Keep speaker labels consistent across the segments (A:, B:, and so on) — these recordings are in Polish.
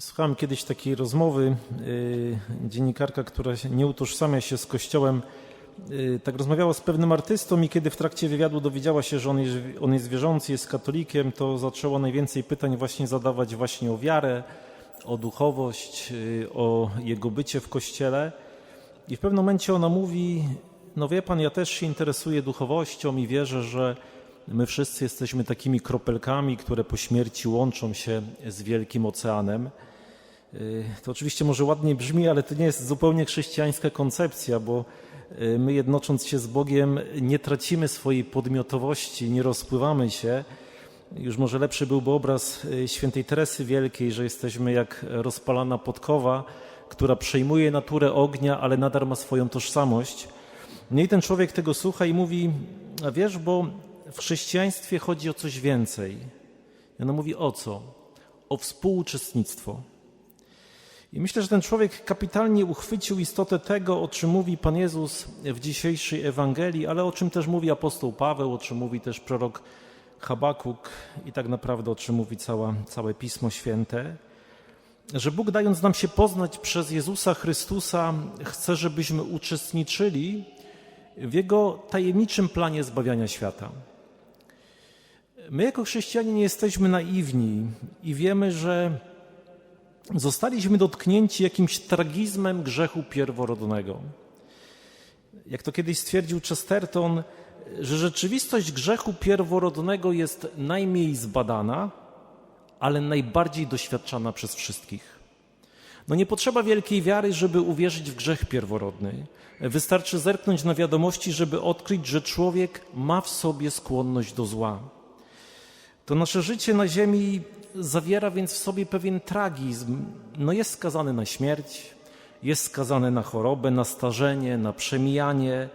A: Słuchałem kiedyś takiej rozmowy, y, dziennikarka, która nie utożsamia się z Kościołem, y, tak rozmawiała z pewnym artystą i kiedy w trakcie wywiadu dowiedziała się, że on jest, on jest wierzący, jest katolikiem, to zaczęła najwięcej pytań właśnie zadawać właśnie o wiarę, o duchowość, y, o jego bycie w Kościele. I w pewnym momencie ona mówi, no wie pan, ja też się interesuję duchowością i wierzę, że my wszyscy jesteśmy takimi kropelkami, które po śmierci łączą się z wielkim oceanem. Y, To oczywiście może ładnie brzmi, ale to nie jest zupełnie chrześcijańska koncepcja, bo y, my jednocząc się z Bogiem nie tracimy swojej podmiotowości, nie rozpływamy się. Już może lepszy byłby obraz y, świętej Teresy Wielkiej, że jesteśmy jak rozpalana podkowa, która przejmuje naturę ognia, ale nadal ma swoją tożsamość. No i ten człowiek tego słucha i mówi, a wiesz, bo w chrześcijaństwie chodzi o coś więcej. I ona mówi o co? O współuczestnictwo. I myślę, że ten człowiek kapitalnie uchwycił istotę tego, o czym mówi Pan Jezus w dzisiejszej Ewangelii, ale o czym też mówi apostoł Paweł, o czym mówi też prorok Habakuk i tak naprawdę o czym mówi cała, całe Pismo Święte. Że Bóg dając nam się poznać przez Jezusa Chrystusa, chce, żebyśmy uczestniczyli w Jego tajemniczym planie zbawiania świata. My jako chrześcijanie nie jesteśmy naiwni i wiemy, że zostaliśmy dotknięci jakimś tragizmem grzechu pierworodnego. Jak to kiedyś stwierdził Chesterton, że rzeczywistość grzechu pierworodnego jest najmniej zbadana, ale najbardziej doświadczana przez wszystkich. No nie potrzeba wielkiej wiary, żeby uwierzyć w grzech pierworodny. Wystarczy zerknąć na wiadomości, żeby odkryć, że człowiek ma w sobie skłonność do zła. To nasze życie na ziemi zawiera więc w sobie pewien tragizm. No jest skazane na śmierć, jest skazane na chorobę, na starzenie, na przemijanie.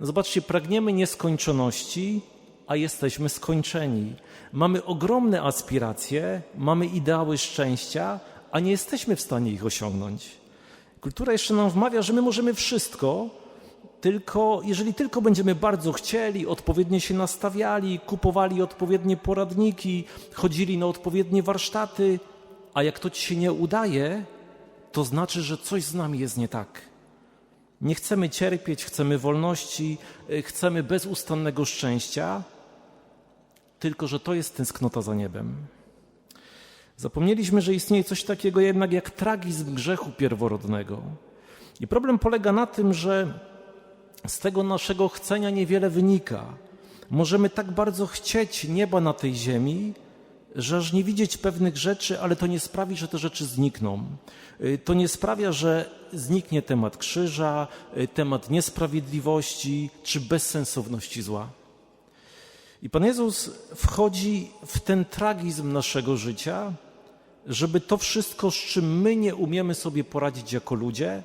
A: Zobaczcie, pragniemy nieskończoności, a jesteśmy skończeni. Mamy ogromne aspiracje, mamy ideały szczęścia, a nie jesteśmy w stanie ich osiągnąć. Kultura jeszcze nam wmawia, że my możemy wszystko, tylko jeżeli tylko będziemy bardzo chcieli, odpowiednio się nastawiali, kupowali odpowiednie poradniki, chodzili na odpowiednie warsztaty, a jak to ci się nie udaje, to znaczy, że coś z nami jest nie tak. Nie chcemy cierpieć, chcemy wolności, y, chcemy bezustannego szczęścia, tylko że to jest tęsknota za niebem. Zapomnieliśmy, że istnieje coś takiego jednak jak tragizm grzechu pierworodnego. I problem polega na tym, że z tego naszego chcenia niewiele wynika. Możemy tak bardzo chcieć nieba na tej ziemi, że aż nie widzieć pewnych rzeczy, ale to nie sprawi, że te rzeczy znikną. Y, To nie sprawia, że zniknie temat krzyża, y, temat niesprawiedliwości czy bezsensowności zła. I Pan Jezus wchodzi w ten tragizm naszego życia, żeby to wszystko, z czym my nie umiemy sobie poradzić jako ludzie,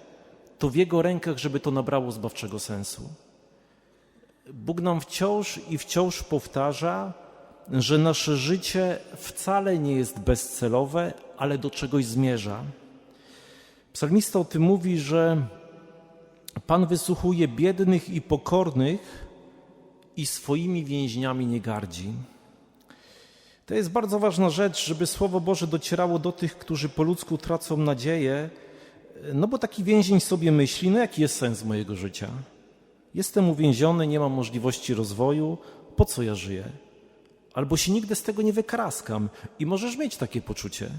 A: to w Jego rękach, żeby to nabrało zbawczego sensu. Bóg nam wciąż i wciąż powtarza, że nasze życie wcale nie jest bezcelowe, ale do czegoś zmierza. Psalmista o tym mówi, że Pan wysłuchuje biednych i pokornych i swoimi więźniami nie gardzi. To jest bardzo ważna rzecz, żeby Słowo Boże docierało do tych, którzy po ludzku tracą nadzieję, no bo taki więzień sobie myśli, no jaki jest sens mojego życia? Jestem uwięziony, nie mam możliwości rozwoju, po co ja żyję? Albo się nigdy z tego nie wykraskam i możesz mieć takie poczucie.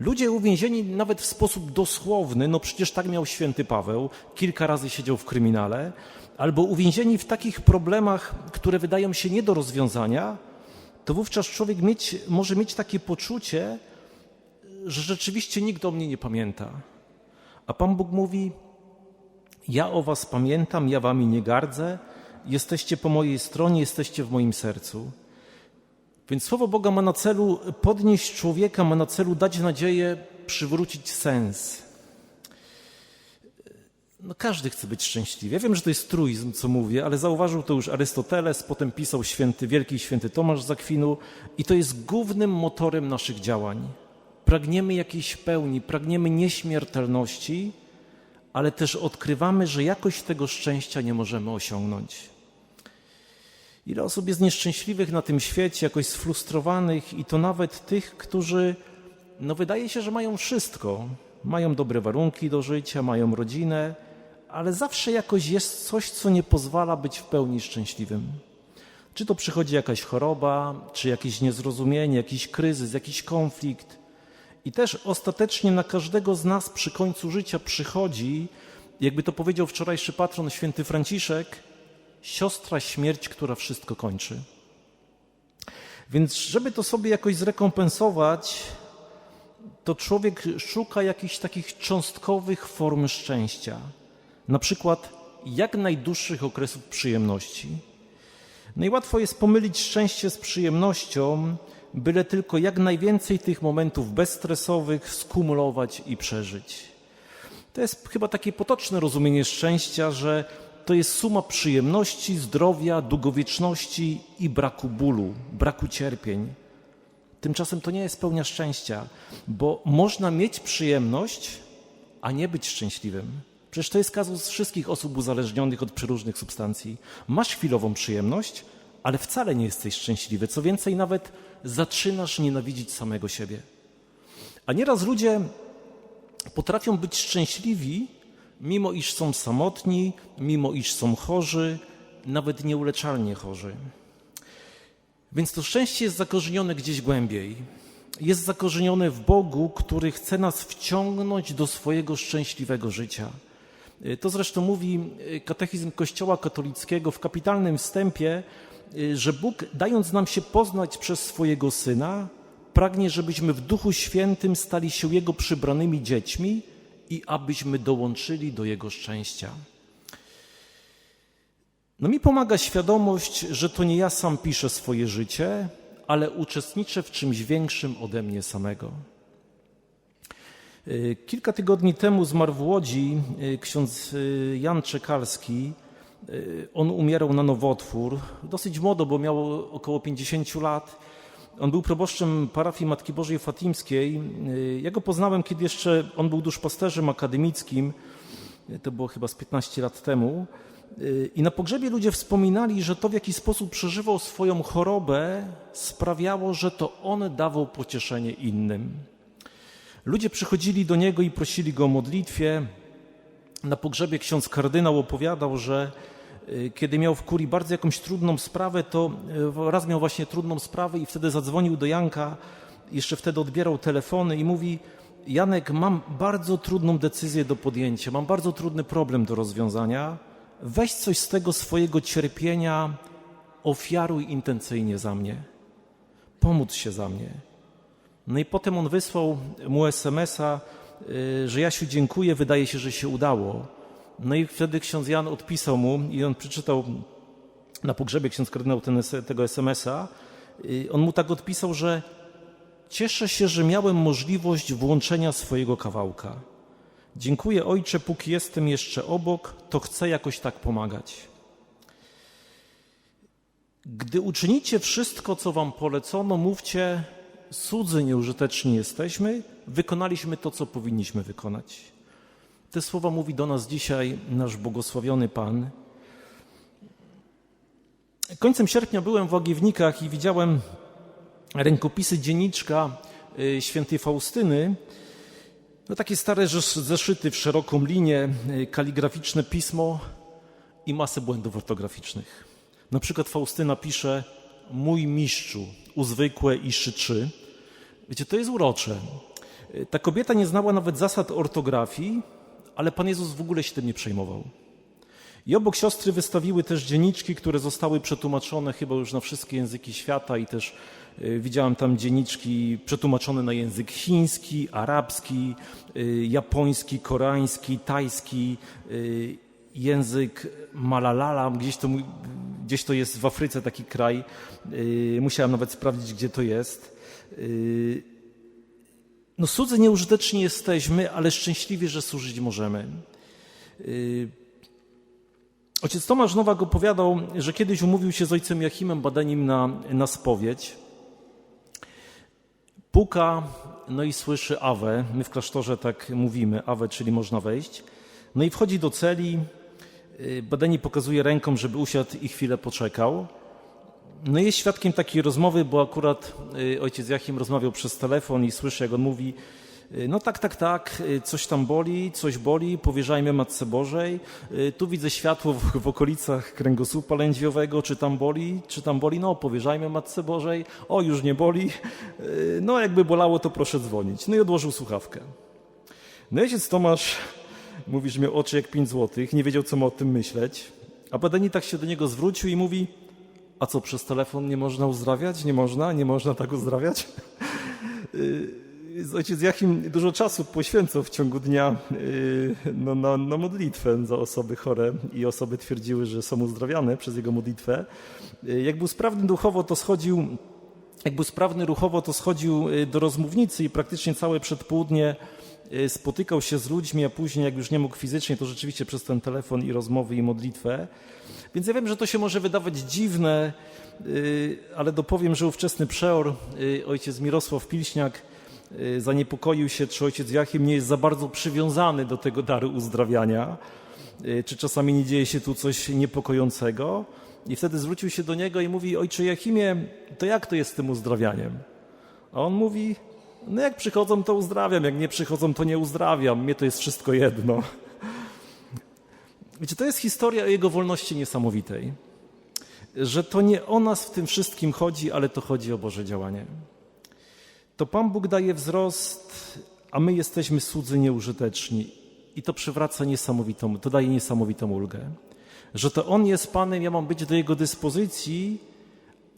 A: Ludzie uwięzieni nawet w sposób dosłowny, no przecież tak miał święty Paweł, kilka razy siedział w kryminale, albo uwięzieni w takich problemach, które wydają się nie do rozwiązania, to wówczas człowiek mieć, może mieć takie poczucie, że rzeczywiście nikt o mnie nie pamięta. A Pan Bóg mówi: Ja o Was pamiętam, ja Wami nie gardzę, jesteście po mojej stronie, jesteście w moim sercu. Więc Słowo Boga ma na celu podnieść człowieka, ma na celu dać nadzieję, przywrócić sens. No, każdy chce być szczęśliwy. Ja wiem, że to jest truizm, co mówię, ale zauważył to już Arystoteles, potem pisał święty, wielki święty Tomasz z i to jest głównym motorem naszych działań. Pragniemy jakiejś pełni, pragniemy nieśmiertelności, ale też odkrywamy, że jakoś tego szczęścia nie możemy osiągnąć. Ile osób jest nieszczęśliwych na tym świecie, jakoś sfrustrowanych i to nawet tych, którzy no wydaje się, że mają wszystko. Mają dobre warunki do życia, mają rodzinę, ale zawsze jakoś jest coś, co nie pozwala być w pełni szczęśliwym. Czy to przychodzi jakaś choroba, czy jakieś niezrozumienie, jakiś kryzys, jakiś konflikt. I też ostatecznie na każdego z nas przy końcu życia przychodzi, jakby to powiedział wczorajszy patron święty Franciszek, siostra śmierć, która wszystko kończy. Więc żeby to sobie jakoś zrekompensować, to człowiek szuka jakichś takich cząstkowych form szczęścia. Na przykład jak najdłuższych okresów przyjemności. Najłatwo jest pomylić szczęście z przyjemnością, byle tylko jak najwięcej tych momentów bezstresowych skumulować i przeżyć. To jest chyba takie potoczne rozumienie szczęścia, że to jest suma przyjemności, zdrowia, długowieczności i braku bólu, braku cierpień. Tymczasem to nie jest pełnia szczęścia, bo można mieć przyjemność, a nie być szczęśliwym. Przecież to jest kazus wszystkich osób uzależnionych od przeróżnych substancji. Masz chwilową przyjemność, ale wcale nie jesteś szczęśliwy. Co więcej, nawet zaczynasz nienawidzić samego siebie. A nieraz ludzie potrafią być szczęśliwi, mimo iż są samotni, mimo iż są chorzy, nawet nieuleczalnie chorzy. Więc to szczęście jest zakorzenione gdzieś głębiej. Jest zakorzenione w Bogu, który chce nas wciągnąć do swojego szczęśliwego życia. To zresztą mówi katechizm Kościoła katolickiego w kapitalnym wstępie, że Bóg, dając nam się poznać przez swojego Syna, pragnie, żebyśmy w Duchu Świętym stali się Jego przybranymi dziećmi i abyśmy dołączyli do Jego szczęścia. No mi pomaga świadomość, że to nie ja sam piszę swoje życie, ale uczestniczę w czymś większym ode mnie samego. Kilka tygodni temu zmarł w Łodzi ksiądz Jan Czekalski. On umierał na nowotwór, dosyć młodo, bo miał około 50 lat. On był proboszczem parafii Matki Bożej Fatimskiej. Ja go poznałem, kiedy jeszcze on był duszpasterzem akademickim. To było chyba z 15 lat temu. I na pogrzebie ludzie wspominali, że to w jaki sposób przeżywał swoją chorobę sprawiało, że to on dawał pocieszenie innym. Ludzie przychodzili do niego i prosili go o modlitwie. Na pogrzebie ksiądz kardynał opowiadał, że kiedy miał w kurii bardzo jakąś trudną sprawę, to raz miał właśnie trudną sprawę i wtedy zadzwonił do Janka, jeszcze wtedy odbierał telefony i mówi: Janek, mam bardzo trudną decyzję do podjęcia, mam bardzo trudny problem do rozwiązania. Weź coś z tego swojego cierpienia, ofiaruj intencyjnie za mnie, pomóc się za mnie. No i potem on wysłał mu SMS-a, że Jasiu dziękuję, wydaje się, że się udało. No i wtedy ksiądz Jan odpisał mu i on przeczytał na pogrzebie ksiądz kardynał ten, tego SMS-a. On mu tak odpisał, że cieszę się, że miałem możliwość włączenia swojego kawałka. Dziękuję Ojcze, póki jestem jeszcze obok, to chcę jakoś tak pomagać. Gdy uczynicie wszystko, co wam polecono, mówcie, cudzy nieużyteczni jesteśmy, wykonaliśmy to, co powinniśmy wykonać. Te słowa mówi do nas dzisiaj nasz błogosławiony Pan. Końcem sierpnia byłem w Łagiewnikach i widziałem rękopisy dzienniczka świętej Faustyny. No takie stare zeszyty w szeroką linię, kaligraficzne pismo i masę błędów ortograficznych. Na przykład Faustyna pisze mój mistrzu, uzwykłe i szyczy. Wiecie, to jest urocze. Ta kobieta nie znała nawet zasad ortografii, ale Pan Jezus w ogóle się tym nie przejmował. I obok siostry wystawiły też dzienniczki, które zostały przetłumaczone chyba już na wszystkie języki świata i też widziałem tam dzienniczki przetłumaczone na język chiński, arabski, japoński, koreański, tajski, język Malalala, gdzieś to, gdzieś to jest w Afryce taki kraj. Musiałem nawet sprawdzić, gdzie to jest. No cudzy nieużyteczni jesteśmy, ale szczęśliwie, że służyć możemy. Ojciec Tomasz Nowak opowiadał, że kiedyś umówił się z ojcem Jachimem Badanim na, na spowiedź. Puka, no i słyszy awę. My w klasztorze tak mówimy, awę, czyli można wejść. No i wchodzi do celi. Badani pokazuje ręką, żeby usiadł i chwilę poczekał. No jest świadkiem takiej rozmowy, bo akurat y, ojciec Jachim rozmawiał przez telefon i słyszę, jak on mówi, y, no tak, tak, tak, y, coś tam boli, coś boli, powierzajmy Matce Bożej. Tu widzę światło w, w okolicach kręgosłupa lędźwiowego, czy tam boli, czy tam boli, no powierzajmy Matce Bożej. O, już nie boli. No jakby bolało, to proszę dzwonić. No i odłożył słuchawkę. No ojciec Tomasz mówi, że miał oczy jak pięć złotych, nie wiedział, co ma o tym myśleć. A badani tak się do niego zwrócił i mówi, a co, przez telefon nie można uzdrawiać? Nie można? Nie można tak uzdrawiać? Ojciec Jachim dużo czasu poświęcał w ciągu dnia yy, no, na, na modlitwę za osoby chore i osoby twierdziły, że są uzdrawiane przez jego modlitwę. Yy, Jak był sprawny duchowo, to schodził, jak był sprawny ruchowo, to schodził yy, do rozmównicy i praktycznie całe przedpołudnie yy, spotykał się z ludźmi, a później jak już nie mógł fizycznie, to rzeczywiście przez ten telefon i rozmowy i modlitwę. Więc ja wiem, że to się może wydawać dziwne, yy, ale dopowiem, że ówczesny przeor, ojciec Mirosław Pilśniak, zaniepokoił się, czy ojciec Jachim nie jest za bardzo przywiązany do tego daru uzdrawiania, czy czasami nie dzieje się tu coś niepokojącego. I wtedy zwrócił się do niego i mówi, ojcze Jachimie, to jak to jest z tym uzdrawianiem? A on mówi, no jak przychodzą, to uzdrawiam, jak nie przychodzą, to nie uzdrawiam, mnie to jest wszystko jedno. Wiecie, to jest historia o jego wolności niesamowitej. Że to nie o nas w tym wszystkim chodzi, ale to chodzi o Boże działanie. To Pan Bóg daje wzrost, a my jesteśmy słudzy nieużyteczni. I to przywraca niesamowitą, to daje niesamowitą ulgę. Że to On jest Panem, ja mam być do Jego dyspozycji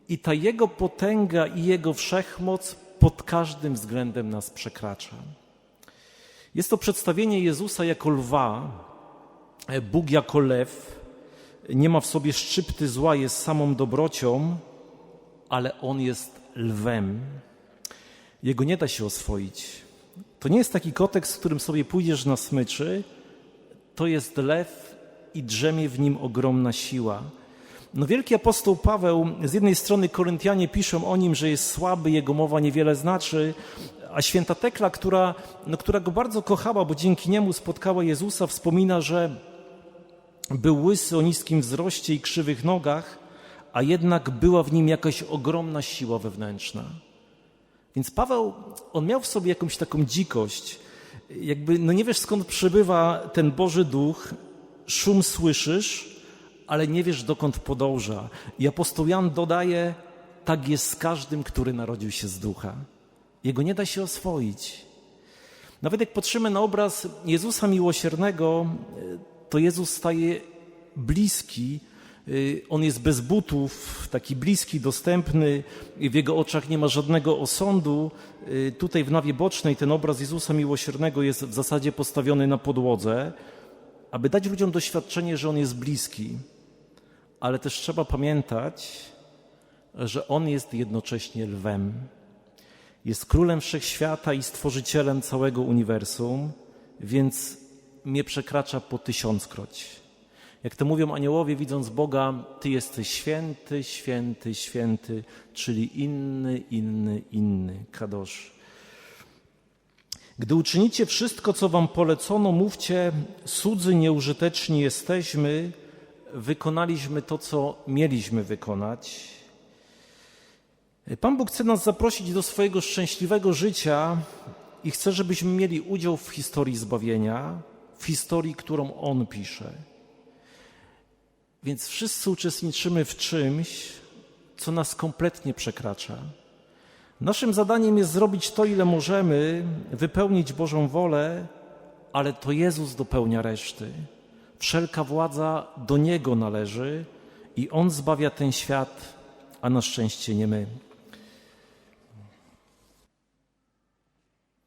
A: i ta Jego potęga i Jego wszechmoc pod każdym względem nas przekracza. Jest to przedstawienie Jezusa jako lwa, Bóg jako lew, nie ma w sobie szczypty zła, jest samą dobrocią, ale On jest lwem. Jego nie da się oswoić. To nie jest taki kotek, z którym sobie pójdziesz na smyczy. To jest lew i drzemie w nim ogromna siła. No wielki apostoł Paweł, z jednej strony Koryntianie piszą o nim, że jest słaby, jego mowa niewiele znaczy, a święta Tekla, która, no, która go bardzo kochała, bo dzięki niemu spotkała Jezusa, wspomina, że był łysy o niskim wzroście i krzywych nogach, a jednak była w nim jakaś ogromna siła wewnętrzna. Więc Paweł, on miał w sobie jakąś taką dzikość, jakby, no nie wiesz skąd przybywa ten Boży Duch, szum słyszysz, ale nie wiesz dokąd podąża. I apostoł Jan dodaje, tak jest z każdym, który narodził się z Ducha. Jego nie da się oswoić. Nawet jak patrzymy na obraz Jezusa Miłosiernego, to Jezus staje bliski, on jest bez butów, taki bliski, dostępny, w jego oczach nie ma żadnego osądu. Tutaj w nawie bocznej ten obraz Jezusa Miłosiernego jest w zasadzie postawiony na podłodze, aby dać ludziom doświadczenie, że on jest bliski. Ale też trzeba pamiętać, że on jest jednocześnie lwem. Jest królem wszechświata i stworzycielem całego uniwersum, więc mnie przekracza po tysiąckroć. Jak to mówią aniołowie, widząc Boga, Ty jesteś święty, święty, święty, czyli inny, inny, inny, kadosz. Gdy uczynicie wszystko, co Wam polecono, mówcie, cudzy, nieużyteczni jesteśmy, wykonaliśmy to, co mieliśmy wykonać. Pan Bóg chce nas zaprosić do swojego szczęśliwego życia i chce, żebyśmy mieli udział w historii zbawienia, w historii, którą On pisze. Więc wszyscy uczestniczymy w czymś, co nas kompletnie przekracza. Naszym zadaniem jest zrobić to, ile możemy, wypełnić Bożą wolę, ale to Jezus dopełnia reszty. Wszelka władza do Niego należy i On zbawia ten świat, a na szczęście nie my.